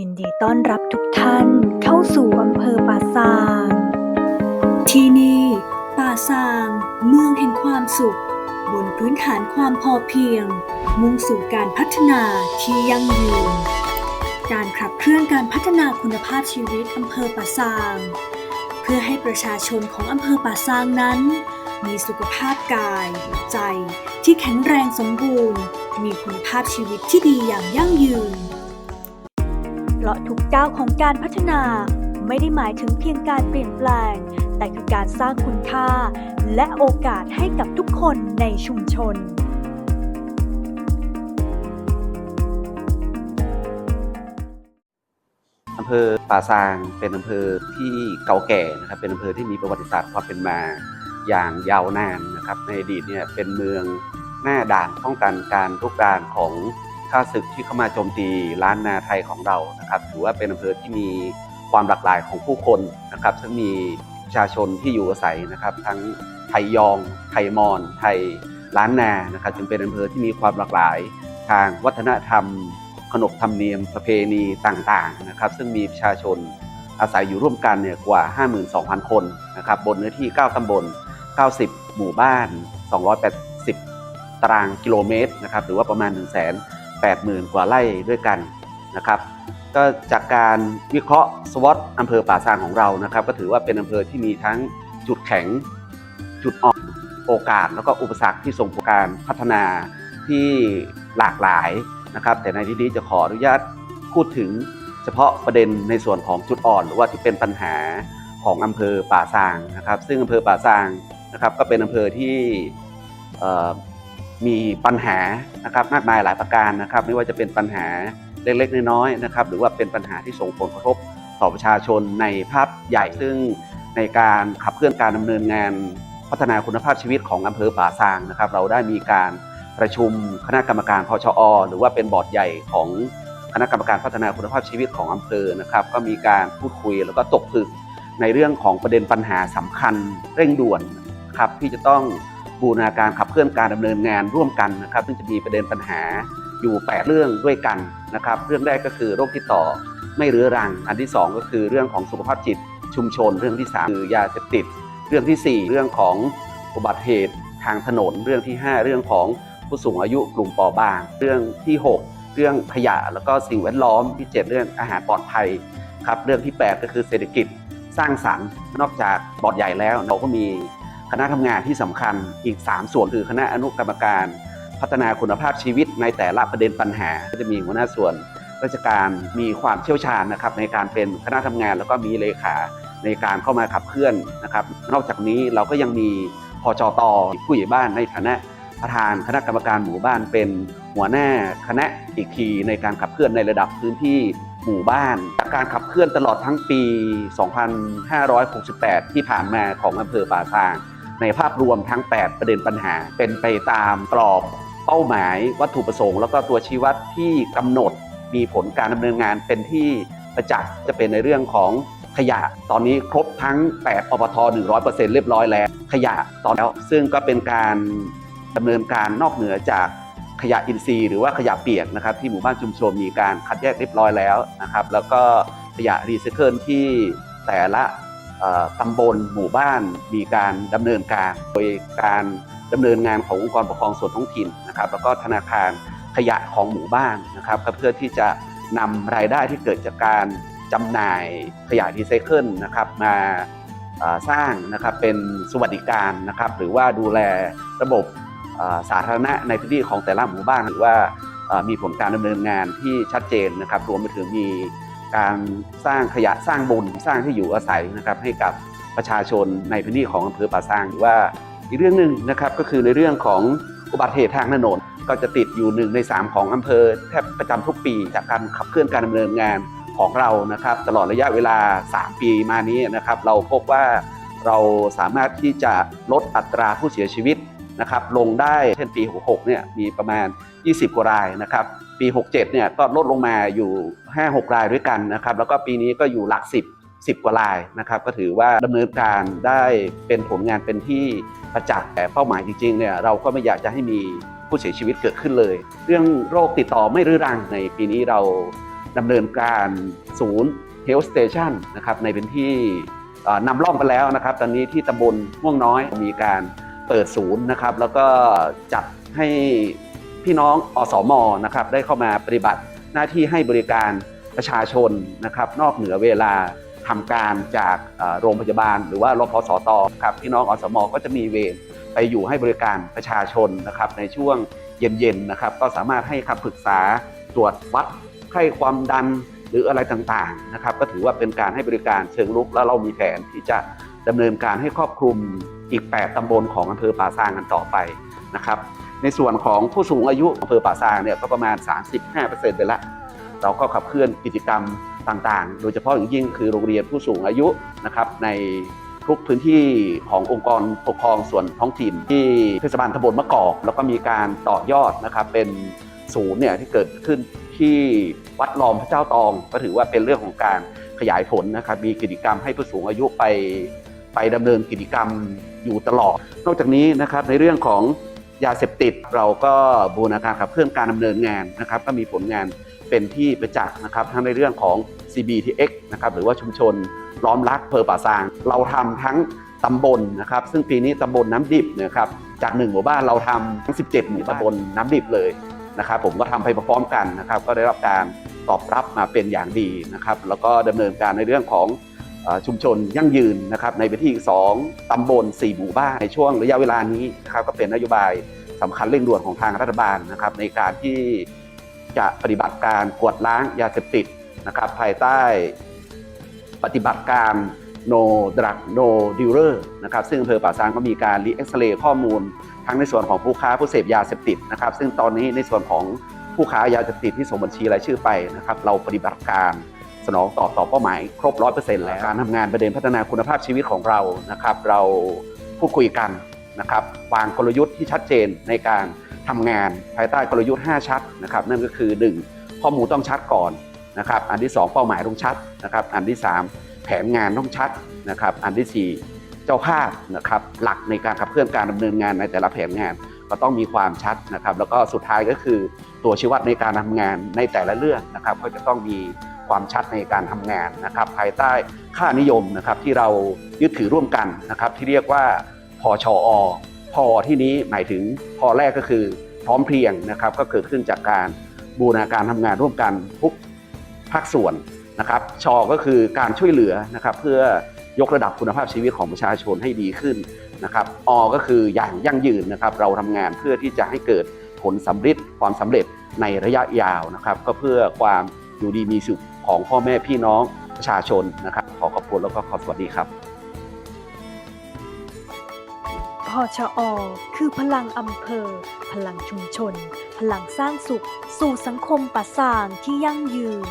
ยินดีต้อนรับทุกท่านเข้าสู่อำเภอป่าซาง ที่นี่ ป่าซาง เมืองแห่งความสุข บนพื้นฐานความพอเพียง มุ่งสู่การพัฒนาที่ยั่งยืน การขับเคลื่อนการพัฒนาคุณภาพชีวิตอำเภอป่าซาง เพื่อให้ประชาชนของอำเภอป่าซางนั้น มีสุขภาพกาย ใจที่แข็งแรงสมบูรณ์ มีคุณภาพชีวิตที่ดีอย่างยั่งยืน ราะทุกก้าวของการพัฒนา ไม่ได้หมายถึงเพียงการเปลี่ยนแปลง แต่คือการสร้างคุณค่า และโอกาสให้กับทุกคนในชุมชนอำเภอป่าซางเป็นอำเภอที่เก่าแก่นะครับเป็นอำเภอที่มีประวัติศาสตร์ความเป็นมาอย่างยาวนานนะครับในอดีตเนี่ยเป็นเมืองหน้าด่านป้องกันการรุกรานของ ข้าศึกที่เข้ามาโจมตีล้านนาไทยของเรานะครับถือว่าเป็นอำเภอที่มีความหลากหลายของผู้คนนะครับซึ่งมีประชาชนที่อยู่อาศัยนะครับทั้งไทยยอง ไทยมอญไทยล้านนานะครับจึงเป็นอำเภอที่มีความหลากหลาย ทางวัฒนธรรม ขนบธรรมเนียม ประเพณีต่างๆนะครับซึ่งมีประชาชนอาศัยอยู่ร่วมกันเนี่ยกว่า 52,000 คนนะครับบนเนื้อที่ 9 ตำบล 90 หมู่บ้าน 280 ตารางกิโลเมตรนะครับหรือว่าประมาณ 80,000 กว่าไร่ด้วยกันนะครับก็จากการวิเคราะห์สวอตอำเภอป่าซางของเรานะครับ ก็ถือว่าเป็นอำเภอที่มีทั้งจุดแข็ง จุดอ่อนโอกาส แล้วก็อุปสรรคที่ส่งผลการพัฒนาที่หลากหลายนะครับ แต่ในที่นี้จะขออนุญาตพูดถึงเฉพาะประเด็นในส่วนของจุดอ่อน หรือว่าที่เป็นปัญหาของอำเภอป่าซางนะครับ ซึ่งอำเภอป่าซางนะครับ ก็เป็นอำเภอที่ มีปัญหานะครับมากมายหลายประการนะครับ ไม่ว่าจะเป็นปัญหาเล็กๆ น้อยๆนะครับ หรือว่าเป็นปัญหาที่ส่งผลกระทบต่อประชาชนในภาพใหญ่ซึ่งในการขับเคลื่อนการดำเนินงานพัฒนาคุณภาพชีวิตของอำเภอป่าซางนะครับ เราได้มีการประชุมคณะกรรมการพชอ หรือว่าเป็นบอร์ดใหญ่ของคณะกรรมการพัฒนาคุณภาพชีวิตของอำเภอนะครับ ก็มีการพูดคุยแล้วก็ตกผลึกในเรื่องของประเด็นปัญหาสำคัญเร่งด่วนครับที่จะต้อง บูรณาการขับเคลื่อนการดำเนินงานร่วมกันนะครับ ซึ่งจะมีประเด็นปัญหาอยู่ 8 เรื่องด้วยกันนะครับ เรื่องแรกก็คือโรคติดต่อไม่เรื้อรัง อันที่ 2 ก็คือเรื่องของสุขภาพจิตชุมชน เรื่องที่ 3 คือยาเสพติด เรื่องทีสี่ 4 เรื่องของอุบัติเหตุทางถนน เรื่องที่ 5 เรื่องของผู้สูงอายุกลุ่มเปราะบาง เรื่องที่ 6 เรื่องขยะแล้วก็สิ่งแวดล้อม ที่ 7 เรื่องอาหารปลอดภัยครับ เรื่องที่ 8 ก็คือเศรษฐกิจสร้างสรรค์ นอกจากบอร์ดใหญ่แล้วเราก็มี คณะทำงานที่สำคัญอีก 3 ส่วนคือคณะอนุกรรมการ พัฒนาคุณภาพชีวิตในแต่ละประเด็นปัญหา ก็จะมีหัวหน้าส่วน ราชการมีความเชี่ยวชาญนะครับในการเป็นคณะทำงาน แล้วก็มีเลขาในการเข้ามาขับเคลื่อนนะครับนอกจากนี้เราก็ยังมีพจตผู้ใหญ่บ้านในฐานะประธานคณะกรรมการหมู่บ้านเป็นหัวหน้าคณะอีกทีในการขับเคลื่อนในระดับพื้นที่หมู่บ้านจากการขับเคลื่อนตลอดทั้งปี 2568 ที่ผ่านมาของอำเภอป่าซาง ในภาพรวมทั้ง 8 ประเด็นปัญหา เป็นไปตามกรอบเป้าหมายวัตถุประสงค์ แล้วก็ตัวชี้วัดที่กำหนดมีผลการดำเนินงานเป็นที่ประจักษ์จะเป็นในเรื่องของขยะตอนนี้ครบทั้ง 8อบท100%เรียบร้อยแล้ว ขยะตอนแล้วซึ่งก็เป็นการดำเนินการนอกเหนือจากขยะอินทรีย์หรือว่าขยะเปียกนะครับที่หมู่บ้านชุมชนมีการคัดแยกเรียบร้อยแล้วนะครับแล้วก็ขยะรีไซเคิลที่แต่ละ ตำบลหมู่บ้านมีการดำเนินการ โดยการดำเนินงานขององค์กรปกครองส่วนท้องถิ่นนะครับ แล้วก็ธนาคารขยะของหมู่บ้านนะครับเพื่อที่จะนำรายได้ที่เกิดจากการจำหน่ายขยะรีไซเคิลนะครับมาสร้างนะครับเป็นสวัสดิการนะครับ หรือว่าดูแลระบบสาธารณะในพื้นที่ของแต่ละหมู่บ้านหรือว่ามีผลการดำเนินงานที่ชัดเจนนะครับ รวมไปถึงมี การสร้างขยะสร้างบุญสร้างที่อยู่อาศัยนะครับให้กับประชาชนในพื้นที่ของอำเภอป่าซางหรือว่าอีกเรื่องหนึ่งนะครับก็คือในเรื่องของอุบัติเหตุทางถนนก็จะติดอยู่หนึ่งใน 3 ของอำเภอแทบประจำทุกปี จากการขับเคลื่อนการดำเนินงานของเรานะครับ ตลอดระยะเวลา 3 ปีมานี้นะครับ เราพบว่าเราสามารถที่จะลดอัตราผู้เสียชีวิตนะครับ ลงได้เช่นปี 66 เนี่ยมีประมาณ 20 กว่ารายนะครับ ปี 67 เนี่ยก็ลดลงมาอยู่ 5-6 รายด้วยกันนะครับ แล้วก็ปีนี้ก็อยู่หลัก 10 10 กว่ารายนะครับ ก็ถือว่าดำเนินการได้เป็นผลงานเป็นที่ประจักษ์แต่เป้าหมายจริงๆเนี่ยเราก็ไม่อยากจะให้มีผู้เสียชีวิตเกิดขึ้นเลย เรื่องโรคติดต่อไม่รื้อรังในปีนี้เราดำเนินการศูนย์ Health Station นะครับในพื้นที่นำร่องไปแล้วนะครับ ตอนนี้ที่ตำบลม่วงน้อยมีการเปิดศูนย์นะครับ แล้วก็จัดให้ พี่น้องอสมอนะครับได้เข้ามาปฏิบัติหน้าที่ให้บริการประชาชนนะครับนอกเหนือเวลาทำการจากโรงพยาบาล หรือว่ารพสตครับพี่น้องอสมก็จะมีเวรไปอยู่ให้บริการประชาชนนะครับในช่วงเย็นๆนะครับก็สามารถให้คำปรึกษาตรวจวัดไข้ความดันหรืออะไรต่างๆนะครับก็ถือว่าเป็นการให้บริการเชิงรุก แล้วเรามีแผนที่จะดำเนินการให้ครอบคลุมอีก 8ตำบลของอำเภอป่าซางกันต่อไปนะครับ ในส่วนของผู้สูงอายุอำเภอป่าซางเนี่ยก็ประมาณ 35%ไปแล้วเราก็ขับเคลื่อนกิจกรรมต่างๆ โดยเฉพาะอย่างยิ่งคือโรงเรียนผู้สูงอายุนะครับในทุกพื้นที่ขององค์กรปกครองส่วนท้องถิ่นที่เทศบาลตำบลมะกอก แล้วก็มีการต่อยอดนะครับเป็นศูนย์เนี่ยที่เกิดขึ้นที่วัดลอมพระเจ้าตอง ก็ถือว่าเป็นเรื่องของการขยายผลนะครับมีกิจกรรมให้ผู้สูงอายุไป ไปดำเนินกิจกรรมอยู่ตลอด นอกจากนี้นะครับในเรื่องของ ยาเสพติด เราก็บูรณาการขับเคลื่อนการดำเนินงานนะครับ ก็มีผลงานเป็นที่ประจักษ์นะครับทั้งในเรื่องของ CBTX นะครับหรือว่าชุมชนล้อมรักเพอป่าซาง เราทำทั้งตำบลนะครับ ซึ่งปีนี้ตำบลน้ำดิบเนะครับจากหนึ่งหมู่บ้านเราทำทั้ง 17 หมู่ตำบลน้ำดิบเลยนะครับ ผมก็ทำไปพร้อมกันนะครับ ก็ได้รับการตอบรับมาเป็นอย่างดีนะครับ แล้วก็ดำเนินการในเรื่องของ ชุมชนยั่งยืนนะครับในพื้นที่ 2ตำบล 4 หมู่บ้านในช่วงระยะเวลานี้นะครับก็เป็นนโยบายสำคัญเร่งด่วนของทางรัฐบาลนะครับในการที่จะปฏิบัติการกวดล้างยาเสพติดนะครับภายใต้ปฏิบัติการ no drug no dealer นะครับซึ่งอำเภอป่าซางก็มีการรีเอ็กซเรย์ข้อมูล ทั้งในส่วนของผู้ค้าผู้เสพยาเสพติดนะครับซึ่งตอนนี้ในส่วนของผู้ค้ายาเสพติดที่ส่งบัญชีรายชื่อไปนะครับเราปฏิบัติการ สนองตอบต่อเป้าหมายครบร้อยเปอร์เซ็นต์แล้วการทำงานประเด็นพัฒนาคุณภาพชีวิตของเรานะครับ เราพูดคุยกันนะครับวางกลยุทธ์ที่ชัดเจนในการทำงานภายใต้กลยุทธ์ 5 ชัดนะครับ นั่นก็คือ 1 ข้อมูลต้องชัดก่อนนะครับ อันที่ 2 เป้าหมายต้องชัดนะครับ อันที่ 3 แผนงานต้องชัดนะครับ อันทีสี่4 เจ้าภาพนะครับ หลักในการขับเคลื่อนการดำเนินงานในแต่ละแผนงาน ก็ต้องมีความชัดนะครับ แล้วก็สุดท้ายก็คือตัวชี้วัดในการทำงานในแต่ละเรื่องนะครับ ก็จะต้องมี ความชัดในการทำงานนะครับ ภายใต้ค่านิยมนะครับที่เรายึดถือร่วมกันนะครับ ที่เรียกว่าพอชอพอที่นี้หมายถึงพอแรกก็คือพร้อมเพรียงนะครับ ก็เกิดขึ้นจากการบูรณาการทำงานร่วมกันทุกภาคส่วนนะครับ ชอก็คือการช่วยเหลือนะครับเพื่อยกระดับคุณภาพชีวิตของประชาชนให้ดีขึ้นนะครับอก็คืออย่างยั่งยืนนะครับ เราทำงานเพื่อที่จะให้เกิดผลสำเร็จความสำเร็จในระยะยาวนะครับ ก็เพื่อความ อยู่ดีมีสุขของพ่อแม่พี่น้องประชาชนนะครับ ขอขอบคุณแล้วก็ขอสวัสดีครับพอชอ คือพลังอำเภอ พลังชุมชน พลังสร้างสุข สู่สังคมป่าสางที่ยั่งยืน